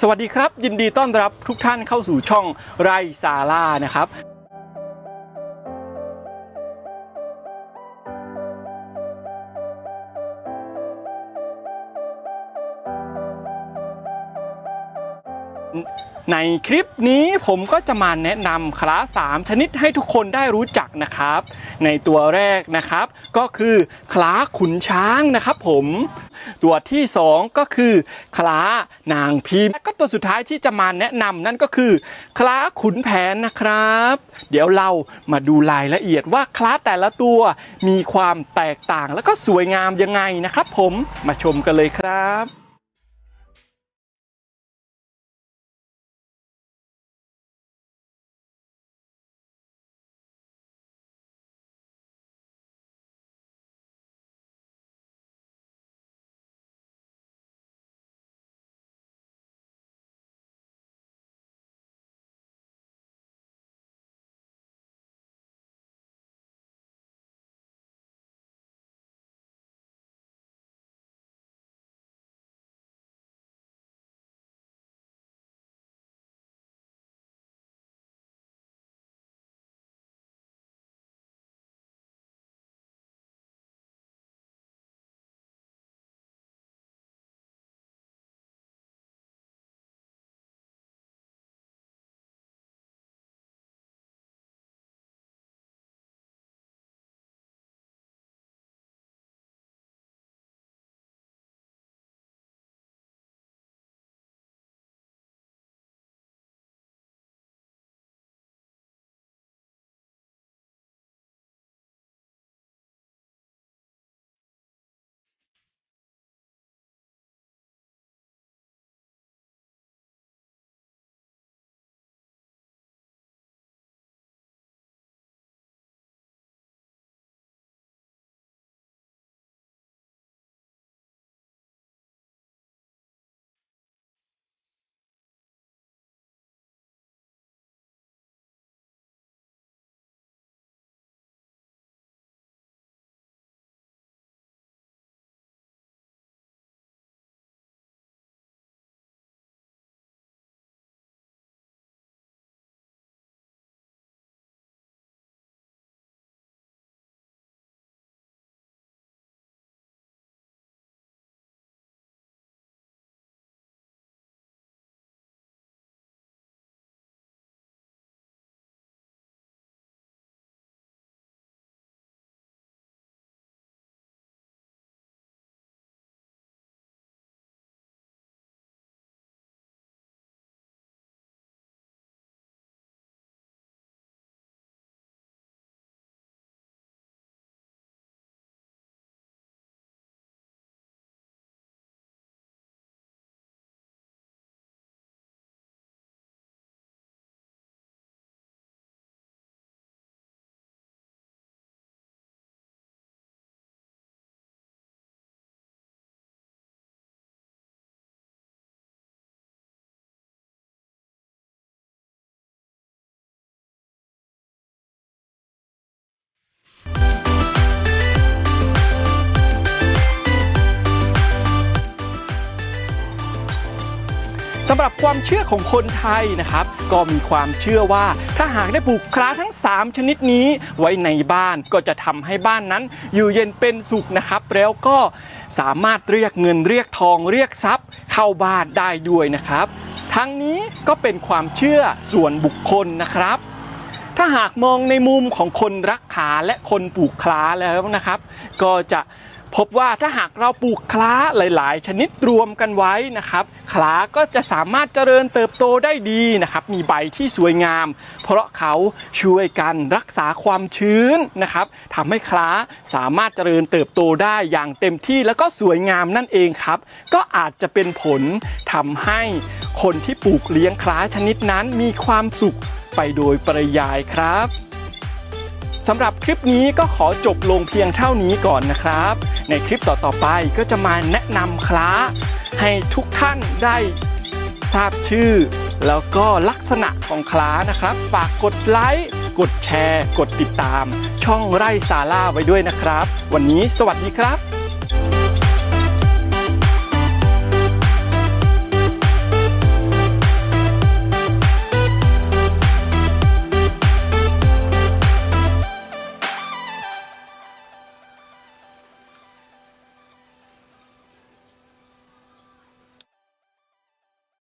สวัสดีครับ ยินดีต้อนรับทุกท่านเข้าสู่ช่องไรซาร่านะครับ ในคลิปนี้ผมก็จะมาแนะนำคลาส3ชนิดให้ทุกคนได้รู้จักนะครับ ในตัวแรกนะครับ ก็คือคลาขุนช้างนะครับผม ตัวที่ 2 ก็คือคลานางพิมพ์และก็ตัวสุดท้ายที่จะมาแนะนำนั่นก็คือคลาขุนแผนนะครับ เดี๋ยวเรามาดูรายละเอียดว่าคลาแต่ละตัวมีความแตกต่างแล้วก็สวยงามยังไงนะครับ ผมมาชมกันเลยครับ สำหรับความเชื่อของคนไทยนะครับ ก็มีความเชื่อว่าถ้าหากได้ปลูกคลาทั้ง 3 ชนิดนี้ไว้ในบ้านก็จะทำให้บ้านนั้น อยู่เย็นเป็นสุขนะครับ แล้วก็สามารถเรียกเงินเรียกทองเรียกทรัพย์ เข้าบ้านได้ด้วยนะครับ ทั้งนี้ก็เป็นความเชื่อส่วนบุคคลนะครับถ้าหากมองในมุมของคนรักขาและคนปลูกคลาแล้วนะครับ ก็จะ พบว่าถ้าหากเราปลูกคล้าหลาย ๆ ชนิดรวมกันไว้นะครับคล้าก็จะสามารถเจริญเติบโตได้ดีนะครับมีใบที่สวยงาม เพราะเขาช่วยกันรักษาความชื้นนะครับทำให้คล้าสามารถเจริญเติบโตได้อย่างเต็มที่แล้วก็สวยงามนั่นเองครับ ก็อาจจะเป็นผลทำให้คนที่ปลูกเลี้ยงคล้าชนิดนั้นมีความสุขไปโดยปริยายครับ สำหรับคลิปนี้ก็ขอจบลงเพียงเท่านี้ก่อนนะครับ ในคลิปต่อๆไปก็จะมาแนะนำคล้า ให้ทุกท่านได้ทราบชื่อ แล้วก็ลักษณะของคล้านะครับฝากกดไลค์กดแชร์ กดติดตาม ช่องไร่ซาร่าไว้ด้วยนะครับ วันนี้สวัสดีครับ